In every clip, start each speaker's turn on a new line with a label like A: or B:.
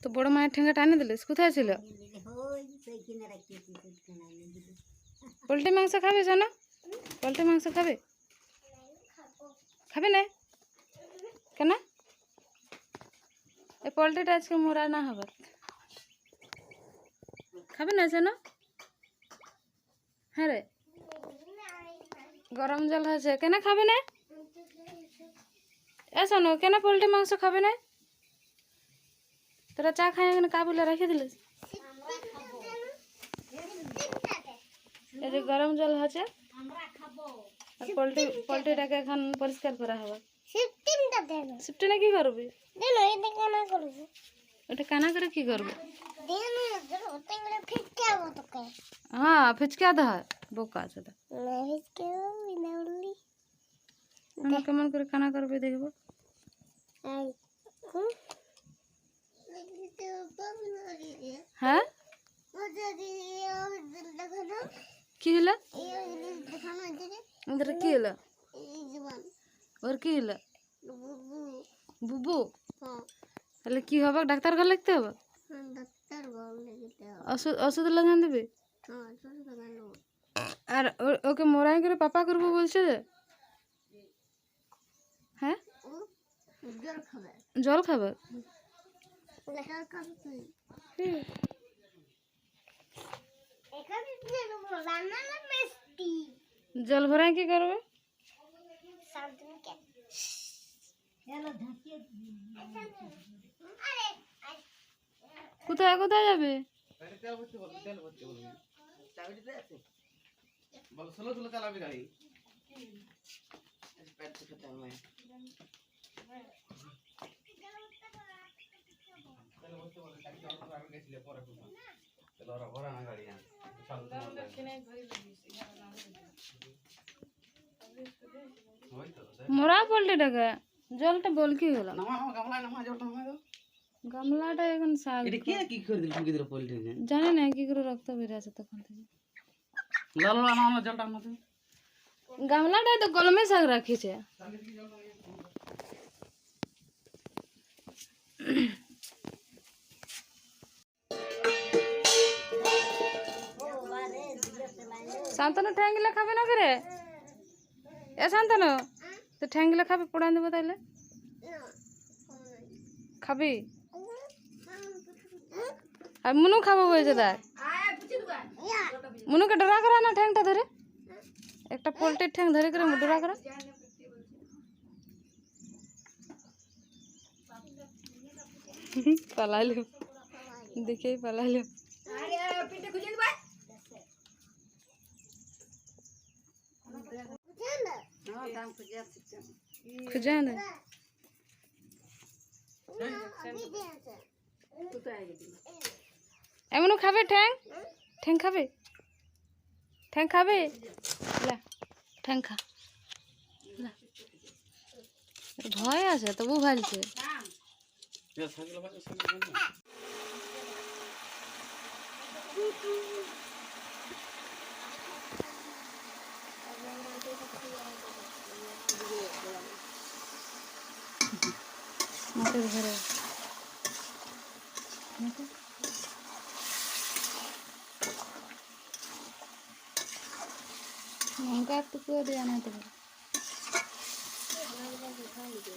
A: তো বড় মায়ের ঠেঙ্গা টানে দিলিস কোথায় ছিল? পোলট্রি মাংস খাবে শোনো পোলট্রি মাংস খাবে? খাবে না? কেন? এই পোলট্রিটা আজকে মোরা না হবে খাবে না শোনো হ্যাঁ রে। গরম জল হয়েছে। কেন খাবে না? এ শোনো, কেন পোলট্রি মাংস খাবে না? তোরা চা খাই এখানে কাবুলে রেখে দিলিস এই যে গরম জল হচ্ছে আর পোলট্রি পোলট্রিটাকে এখন পরিষ্কার করা হবে
B: সিস্টেমটা দেন
A: সিফটিনে কি করবি
B: দেন এটা কেন করব
A: ওটা কানা করে কি করবি
B: দেন ওতে করে ফিটকে আবো তোকে
A: হ্যাঁ ফিচকা দা বোকা আছে তো
B: না ফিটকে বিনা উল্লি
A: আমরা কেমন করে কানা করবি দেখব
B: আই হুম
A: হ্যাঁ কি হলো ওদের কি হলো ওর কি হলো বুবু তাহলে কি হবে? ডাক্তার ঘর লিখতে হবে? ওষুধ লাগান দেবে?
B: হ্যাঁ লাগানো
A: আর ওকে মোরাই করে পাপা করব বলছে যে? হ্যাঁ?
B: জল খাবে।
A: জল খাবে?
B: লেখা খাবে তুই
A: হুম।
B: এখানে দিয়ে দেবো বানানা মিষ্টি।
A: জল ভরাই কি করবে
B: শান্তনুকে
C: চলো ঢাকিয়ে
B: আরে
A: কোথায় কোথায় যাবে?
D: বল স্লো স্লো চালাবি গাড়ি পেট থেকে তেল নাই তেল বসতে বলে টাকি
A: জলটা বল কি হলো? গামলাটা এখন শাক।
D: এটা কে কি করে দিল ফুকি দিল পোল্ট্রি কে
A: জানি না কি করে রক্ত বেরিয়ে আছে তখন থেকে।
D: লাল লাল নামা জলটা নামা তুমি
A: গামলাটায় তো কলমে শাক রাখিছে। শান্তনু ঠ্যাঙ্গিলে খাবে না করে এ শান্তনু। তো ঠ্যাঙ্গিলে খাবে? পোড়ান দেবো তাইলে খাবি? আর মুনু খাব বলছে দেখ। মুনুকে ডরা করা না ঠ্যাংটা ধরে? একটা পোল্ট্রির ঠ্যাং ধরে করে ডরা করা। পালাইলো দেখেই পালাইলো
C: খুঁজে আসছি
A: খুঁজে আনে
C: কোথায় গেলি
A: এমনও খাবে ঠ্যাং ঠ্যাং খাবে ঠ্যাং খাবে লা ঠ্যাং খা ভয় আছে তবু ভালছে
D: বাজে সাইকেল
A: মাটির ঘরে। লঙ্কা একটু করে দিয়ে আনাতে পারে
B: ঘরে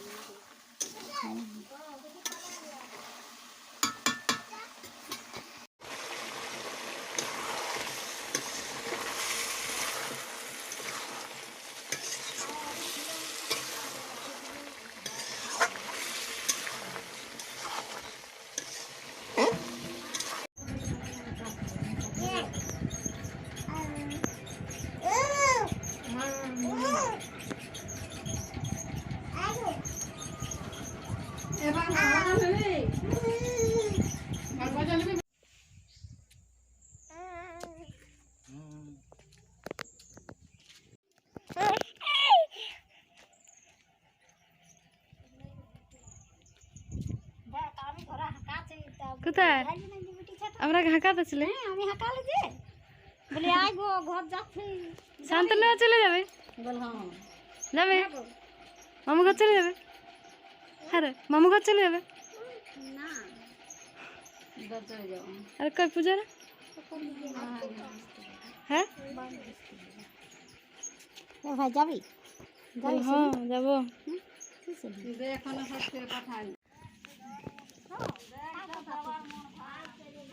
B: হাঁকাছি
A: কোথায়? আমরা হাঁকাতে ছিলে
B: আমি হাঁকালে যে বলে আয় গো ঘর যাচ্ছি
A: শান্তনু চলে যাবে?
C: বল হ্যাঁ
A: যাবে? মামু ঘর চলে যাবে? হ্যাঁ রে মামু ঘর চলে যাবে?
C: আর কই পূজা রে? হ্যাঁ?
A: ভাই যাবি?
C: হ্যাঁ যাব।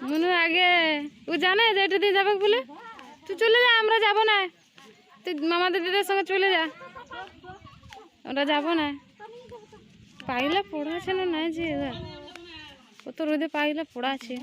C: মনে আগে ও জানে যে এটা দিয়ে যাবে বলে? তুই চলে যা আমরা যাব না। তুই মামাদের দিদির সঙ্গে চলে যা। ওরা যাব না। পাইলা পড়া আছে না নাই যে কত রোদে পাইলা পড়া আছে